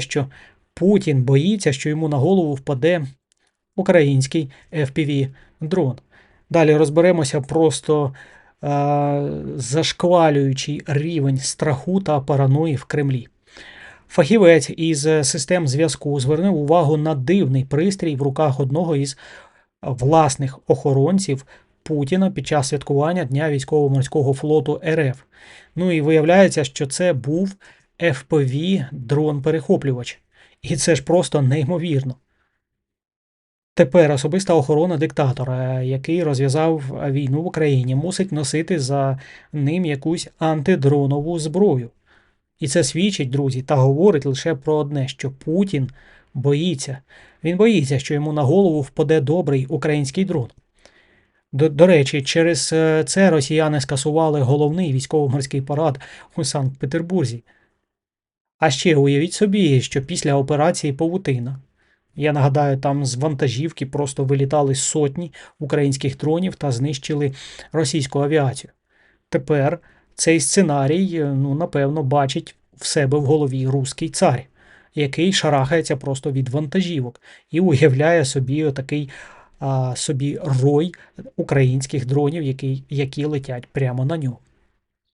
що Путін боїться, що йому на голову впаде український fpv дрон. Далі розберемося просто е, зашквалюючий рівень страху та параної в Кремлі. Фахівець із систем зв'язку звернув увагу на дивний пристрій в руках одного із власних охоронців Путіна під час святкування Дня військово-морського флоту РФ. Ну і виявляється, що це був FPV дрон-перехоплювач. І це ж просто неймовірно. Тепер особиста охорона диктатора, який розв'язав війну в Україні, мусить носити за ним якусь антидронову зброю. І це свідчить, друзі, та говорить лише про одне, що Путін боїться. Він боїться, що йому на голову впаде добрий український дрон. До, до речі, через е, це росіяни скасували головний військово-морський парад у Санкт-Петербурзі. А ще уявіть собі, що після операції Павутина, я нагадаю, там з вантажівки просто вилітали сотні українських дронів та знищили російську авіацію. Тепер цей сценарій, е, ну, напевно, бачить в себе в голові руський цар, який шарахається просто від вантажівок і уявляє собі такий а, собі рой українських дронів, які, які летять прямо на нього.